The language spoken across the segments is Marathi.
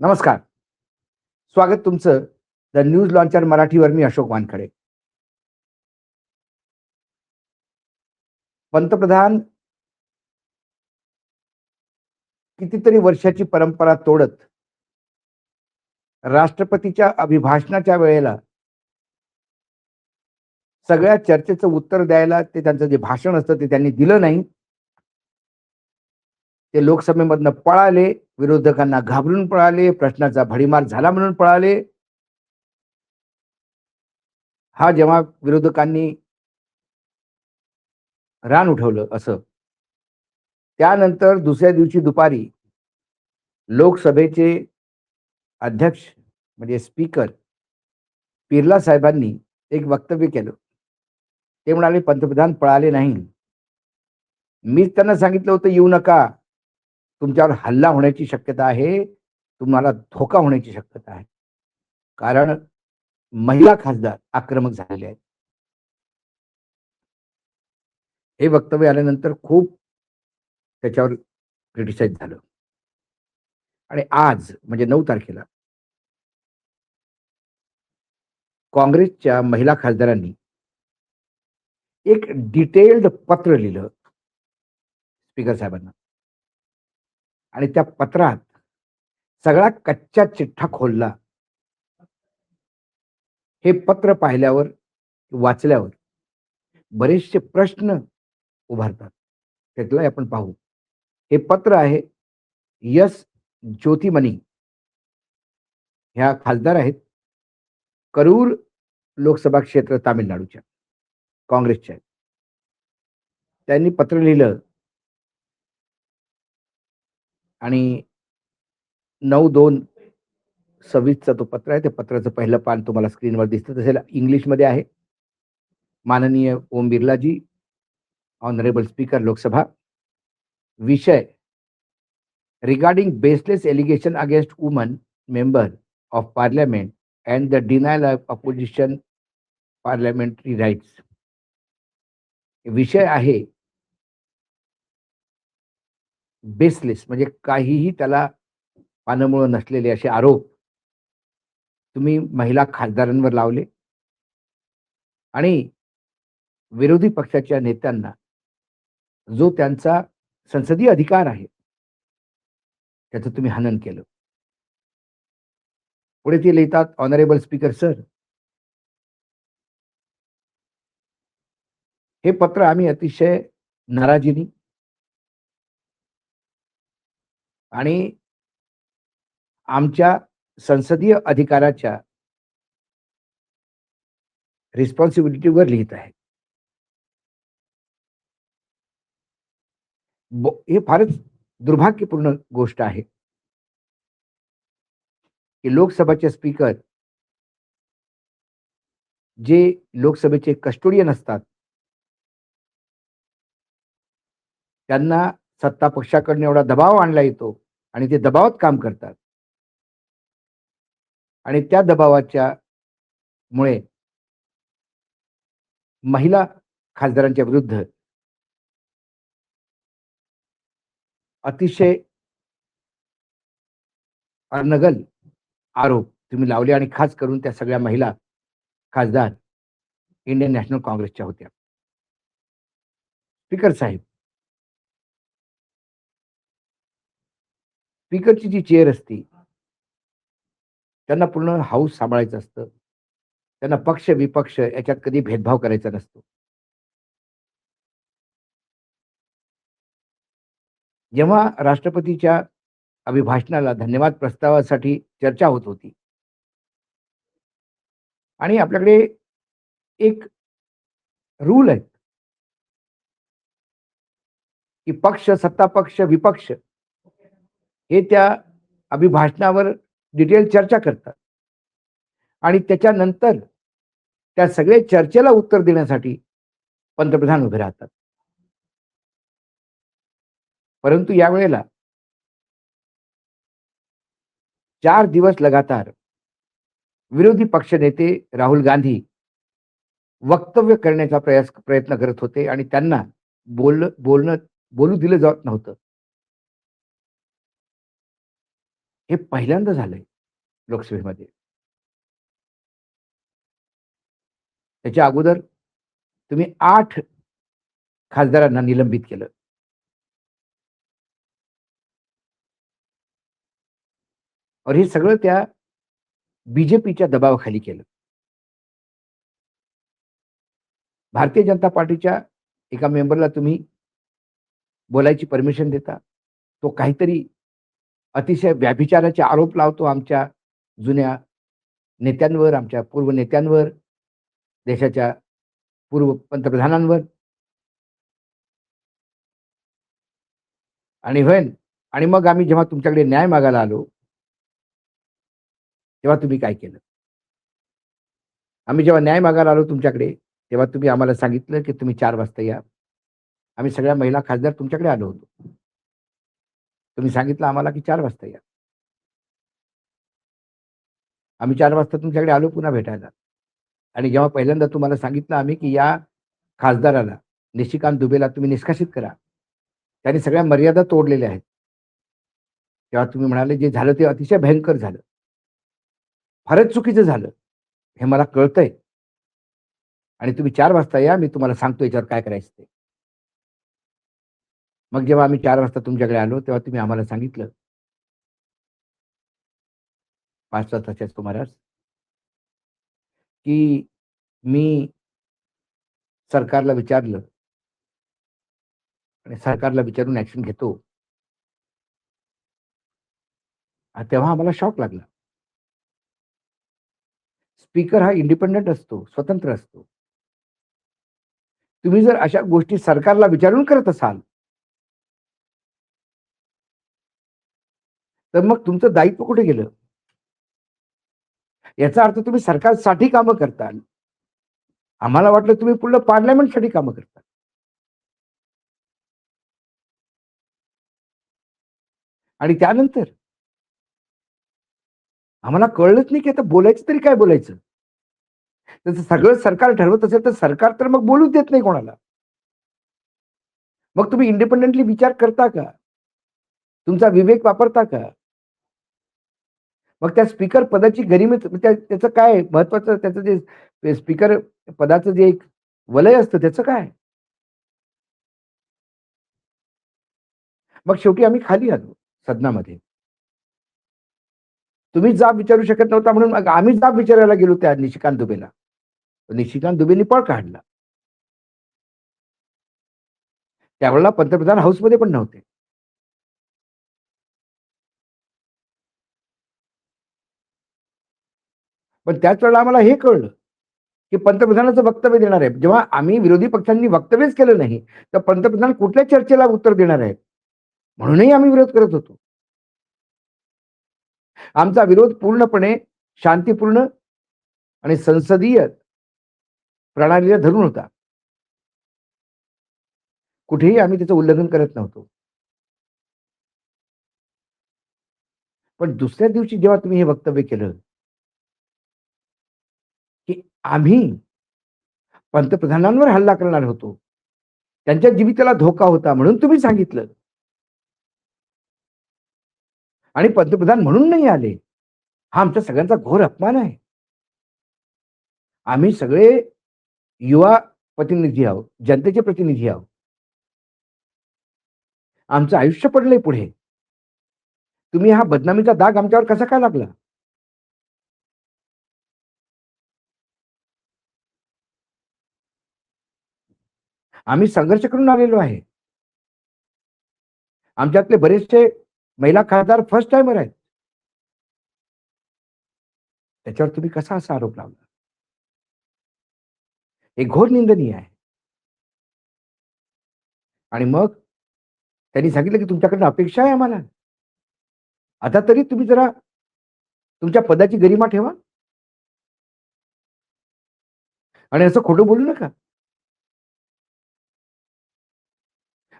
नमस्कार. स्वागत तुमचं द न्यूज लॉन्चर मराठीवर मी अशोक वानखडे. पंतप्रधान कितीतरी वर्षाची परंपरा तोडत राष्ट्रपतीच्या अभिभाषणाच्या वेळेला सगळ्या चर्चेचं उत्तर द्यायला ते त्यांचं जे भाषण असतं ते त्यांनी दिलं नाही. ते लोकसभेमधनं पळाले विरोधकांना घाबरून पळाले प्रश्नाचा भडीमार झाला म्हणून पळाले. हा जेव्हा विरोधकांनी रान उठवलं असं त्यानंतर दुसऱ्या दिवशी दुपारी लोकसभेचे अध्यक्ष म्हणजे स्पीकर बिर्ला साहेबांनी एक वक्तव्य केलं. ते म्हणाले पंतप्रधान पळाले नाही मीच त्यांना सांगितलं होतं येऊ नका तुमच्यावर हल्ला होण्याची शक्यता आहे तुम्हाला धोका होण्याची शक्यता आहे. कारण महिला खासदार आक्रमक झालेले आहेत. हे वक्तव्य आल्यानंतर खूप त्याच्यावर क्रिटिसाइज झालं. आणि आज म्हणजे नऊ तारखेला काँग्रेसच्या महिला खासदारांनी एक डिटेल्ड पत्र लिहिलं स्पीकर साहेबांना. आणि त्या पत्रात सगळा कच्चा चिठ्ठा खोलला. हे पत्र पाहिल्यावर वाचल्यावर बरेचसे प्रश्न उभारतात. त्यातला आपण पाहू. हे पत्र आहे यस ज्योतिमणी. ह्या खासदार आहेत करूर लोकसभा क्षेत्र तामिळनाडूच्या काँग्रेसच्या. आहेत त्यांनी पत्र लिहिलं. आणि नऊ दोन सव्वीसचा तो पत्र आहे ते पत्राचं पहिलं पान तुम्हाला स्क्रीनवर दिसतं. तसेल इंग्लिशमध्ये आहे. माननीय ओम बिर्लाजी ऑनरेबल स्पीकर लोकसभा. विषय regarding baseless allegation against woman member of parliament and the denial of opposition parliamentary rights विषय आहे बेसलेस म्हणजे काहीही त्याला पानामुळं नसलेले असे आरोप तुम्ही महिला खासदारांवर लावले. आणि विरोधी पक्षाच्या नेत्यांना जो त्यांचा संसदीय अधिकार आहे त्याचं तुम्ही हनन केलं. पुढे ते लिहितात ऑनरेबल स्पीकर सर हे पत्र आम्ही अतिशय नाराजीनी आणि आमच्या संसदीय अधिकाराच्या रिस्पॉन्सिबिलिटीवर लिहित आहे. हे फारच दुर्भाग्यपूर्ण गोष्ट आहे. की लोकसभाचे स्पीकर जे लोकसभेचे कस्टोडियन असतात त्यांना सत्ता पक्षाकडून एवढा दबाव आणला येतो आणि ते दबावात काम करतात. आणि त्या दबावाच्या मुळे महिला खासदारांच्या विरुद्ध अतिशय अनगल आरोप तुम्ही लावले आणि खास करून त्या सगळ्या महिला खासदार इंडियन नॅशनल काँग्रेसच्या होत्या. स्पीकर साहेब स्पीकरची जी चेअर असती त्यांना पूर्ण हाऊस सांभाळायचं असतं. त्यांना पक्ष विपक्ष याच्यात कधी भेदभाव करायचा नसतो. जेव्हा राष्ट्रपतीच्या अभिभाषणाला धन्यवाद प्रस्तावासाठी चर्चा होत होती आणि आपल्याकडे एक रूल आहे की पक्ष सत्ता पक्ष विपक्ष हे त्या अभिभाषणावर डिटेल चर्चा करतात. आणि त्याच्यानंतर त्या सगळे चर्चेला उत्तर देण्यासाठी पंतप्रधान उभे राहतात. परंतु यावेळेला चार दिवस लगातार विरोधी पक्षनेते राहुल गांधी वक्तव्य करण्याचा प्रयास प्रयत्न करत होते आणि त्यांना बोल बोलणं बोलू दिलं जात नव्हतं. हे पहिल्यांदा झालंय लोकसभेमध्ये. त्याच्या अगोदर तुम्ही आठ खासदारांना निलंबित केलं. और हे सगळं त्या बीजेपीच्या दबावाखाली केलं. भारतीय जनता पार्टीच्या एका मेंबरला तुम्ही बोलायची परमिशन देता तो काहीतरी अतिशय व्याभिचाराचे आरोप लावतो आमच्या जुन्या नेत्यांवर आमच्या पूर्व नेत्यांवर देशाच्या पूर्व पंतप्रधानांवर. आणि व्हेन आणि मग आम्ही जेव्हा तुमच्याकडे न्याय मागायला आलो तेव्हा तुम्ही काय केलं? आम्ही जेव्हा न्याय मागायला आलो तुमच्याकडे तेव्हा तुम्ही आम्हाला सांगितलं की तुम्ही चार वाजता या. आम्ही सगळ्या महिला खासदार तुमच्याकडे आलो होतो. तुम्ही सांगितलं आम्हाला की चार वाजता या. आम्ही चार वाजता तुमच्याकडे आलो पुन्हा भेटायला. आणि जेव्हा पहिल्यांदा तुम्हाला सांगितलं आम्ही की या खासदाराला निशिकांत दुबेला तुम्ही निष्कासित करा. त्यांनी सगळ्या मर्यादा तोडलेल्या आहेत. तेव्हा तुम्ही म्हणाले जे झालं ते अतिशय भयंकर झालं. फारच चुकीचं झालं. हे मला कळतंय. आणि तुम्ही चार वाजता या मी तुम्हाला सांगतो याच्यावर काय करायचं ते. मग जेव्हा आम्ही चार वाजता तुमच्याकडे आलो तेव्हा तुम्ही आम्हाला सांगितलं. पाच वाजताच्या सुमारास की मी सरकारला विचारलं. आणि सरकारला विचारून ऍक्शन घेतो. तेव्हा आम्हाला शॉक लागला. स्पीकर हा इंडिपेंडंट असतो स्वतंत्र असतो. तुम्ही जर अशा गोष्टी सरकारला विचारून करत असाल तर मग तुमचं दायित्व कुठे गेलं? याचा अर्थ तुम्ही सरकारसाठी कामं करताल. आम्हाला वाटलं तुम्ही पूर्ण पार्लमेंटसाठी कामं करता आणि त्यानंतर? आम्हाला कळलंच नाही की आता बोलायचं तरी काय बोलायचं? त्याचं सगळं सरकार ठरवत असेल तर सरकार तर मग बोलूच देत नाही कोणाला. मग तुम्ही इंडिपेंडेंटली विचार करता का? तुमचा विवेक वापरता का? मग त्या स्पीकर पदाची गरिमी त्याचं काय महत्वाचं त्याचं जे स्पीकर पदाचं जे एक वलय असतं त्याचं काय मग शेवटी आम्ही खाली आलो सदनामध्ये. तुम्ही जाब विचारू शकत नव्हता म्हणून मग आम्ही जाब विचारायला गेलो त्या निशिकांत दुबेला. निशिकांत दुबेनी पळ काढला. त्यावेळेला पंतप्रधान हाऊसमध्ये पण नव्हते. पण त्याच वेळेला आम्हाला हे कळलं की पंतप्रधानाचं वक्तव्य देणार आहे जेव्हा आम्ही विरोधी पक्षांनी वक्तव्यच केलं नाही तर पंतप्रधान कुठल्या चर्चेला उत्तर देणार आहेत? म्हणूनही आम्ही विरोध करत होतो. आमचा विरोध पूर्णपणे शांतीपूर्ण आणि संसदीय प्रणालीला धरून होता. कुठेही आम्ही त्याचं उल्लंघन करत नव्हतो. पण दुसऱ्या दिवशी जेव्हा तुम्ही हे वक्तव्य केलं आम्ही पंतप्रधानांवर हल्ला करणार होतो. त्यांच्या जीविताला धोका होता म्हणून तुम्ही सांगितलं. आणि पंतप्रधान म्हणून नाही आले. हा आमच्या सगळ्यांचा घोर अपमान आहे. आम्ही सगळे युवा प्रतिनिधी आहोत जनतेचे प्रतिनिधी आहोत. आमचं आयुष्य पडलंय पुढे. तुम्ही हा बदनामीचा दाग आमच्यावर कसा काय लागला? आम्ही संघर्ष करून आलेलो आहे. आमच्यातले बरेचसे महिला खासदार फर्स्ट टाइमर आहेत. त्याच्यावर तुम्ही कसा असा आरोप लावला? हे घोर निंदनीय आहे. आणि मग त्यांनी सांगितलं की तुमच्याकडनं अपेक्षा आहे आम्हाला. आता तरी तुम्ही जरा तुमच्या पदाची गरिमा ठेवा. आणि असं खोटं बोलू नका.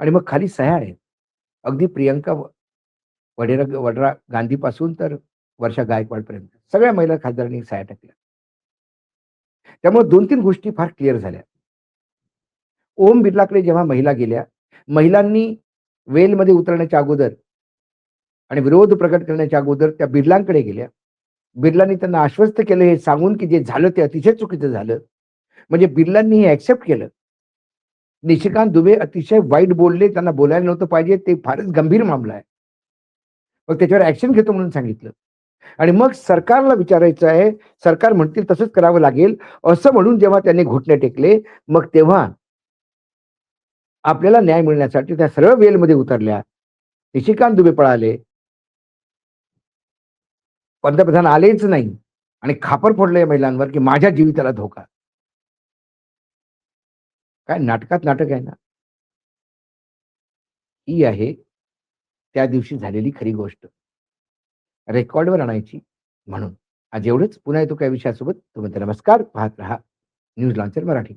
आणि मग खाली सह्या आहेत. अगदी प्रियंका वडेरा वडरा गांधीपासून तर वर्षा गायकवाडपर्यंत. सगळ्या महिला खासदारांनी सह्या टाकल्या. त्यामुळे दोन तीन गोष्टी फार क्लिअर झाल्या. ओम बिर्लाकडे जेव्हा महिला गेल्या महिलांनी वेलमध्ये उतरण्याच्या अगोदर आणि विरोध प्रकट करण्याच्या अगोदर त्या बिर्लांकडे गेल्या. बिर्लांनी त्यांना आश्वस्त केलं हे सांगून की जे झालं ते अतिशय चुकीचं झालं. म्हणजे बिर्लांनी हे ऍक्सेप्ट केलं. निशिकांत दुबे अतिशय वाईट बोलले त्यांना बोलायला नव्हतं पाहिजे ते फारच गंभीर मामला आहे. मग त्याच्यावर ऍक्शन घेतो म्हणून सांगितलं. आणि मग सरकारला विचारायचं आहे सरकार म्हणतील तसंच करावं लागेल असं म्हणून जेव्हा त्यांनी घुटणे टेकले मग तेव्हा आपल्याला न्याय मिळण्यासाठी त्या सरळ वेलमध्ये उतरल्या. निशिकांत दुबे पळाले. पंतप्रधान आलेच नाही. आणि खापर फोडलं या महिलांवर की माझ्या जीविताला धोका. काय नाटकात नाटक आहे ना? ही आहे त्या दिवशी झालेली खरी गोष्ट. रेकॉर्डवर आणायची म्हणून. आज एवढंच. पुन्हा येतो काही विषयासोबत. तुम्ही नमस्कार. पाहत राहा. News launcher Marathi.